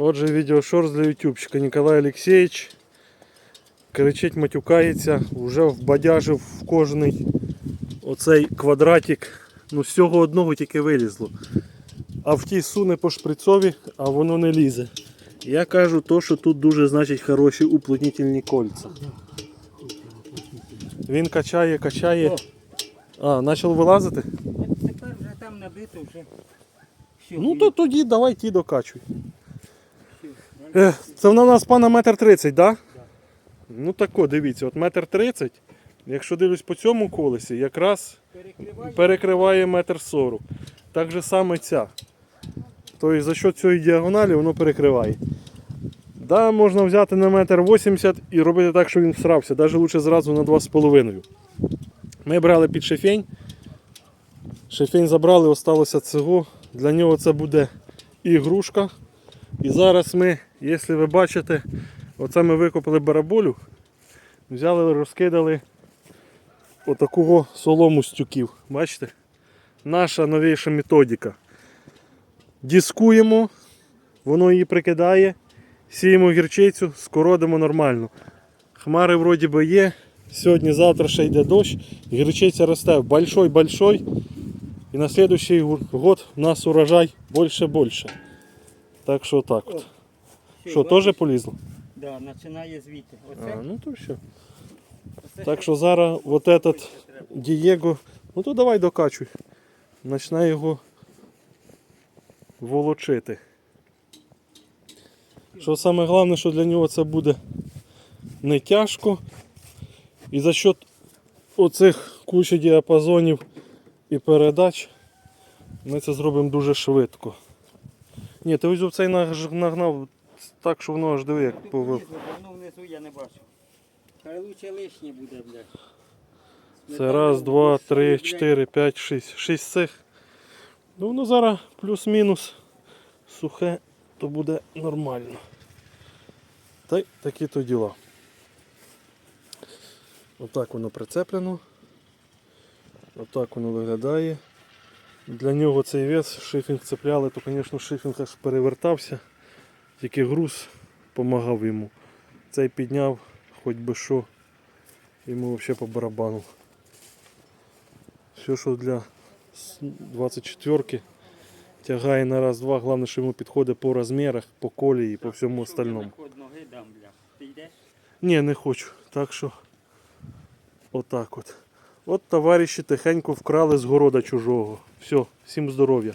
Отже, відеошорт для ютубчика. Ніколай Олексійович кричить, матюкається, вже вбадяжив в кожний оцей квадратик. Ну, з цього одного тільки вилізло. А в тій суне по шприцові, а воно не лізе. Я кажу то, що тут дуже значить хороші уплотнительні кольця. Він качає, качає. А, почав вилазити? Тепер вже там набито вже. Ну то тоді давай ті докачуй. Е, Це вона у нас пана метр тридцять, так? Да? Ну тако, дивіться, от метр тридцять. Якщо дивлюсь по цьому колесі, якраз перекриває. метр сорок. Так же саме ця. Тобто за що цієї діагоналі воно перекриває. Да, можна взяти на метр 80 і робити так, що він всрався. Навіть лучше зразу на 2,5. Ми брали під шефень. Шефень забрали, осталося цього. Для нього це буде ігрушка. І зараз ми, якщо ви бачите, оце ми викопали бараболю, взяли, розкидали отакого солому з тюків. Бачите? Наша новіша методика. Дискуємо, воно її прикидає, сіємо гірчицю, скородимо нормально. Хмари вроді би є. Сьогодні, завтра ще йде дощ, гірчиця росте большой-большой. І на следующий год у нас урожай більше-більше. Так що так от. Що, теж полізло? Да, починає звідти. Оце, А, ну то все. оце Так що зараз от этот. Дієго, ну то давай докачуй. Почне його волочити. Що саме головне, що для нього це буде не тяжко. І за счет оцих кучі діапазонів і передач ми це зробимо дуже швидко. Ні, ти ось цей нагнав так, що воно аж диви, як повив. воно внизу я не бачу. Хай лучше лишнє буде, блядь. Це раз, два, три, чотири, п'ять, шість. Шість цих. Ну воно зараз плюс-мінус сухе, то буде нормально. Та й такі то діла. Отак воно прицеплено. Отак воно виглядає. Для нього цей вес шифінг цепляли, то, звісно, шифінг аж перевертався. Тільки груз допомагав йому. Цей підняв, хоч би що, йому взагалі по барабану. Все, що для 24-ки тягає на раз-два. Головне, що йому підходить по розмірах, по колії і по всьому остальному. Ні, не хочу. Так що отак от. От товариші тихенько вкрали з города чужого. Все, всім здоров'я.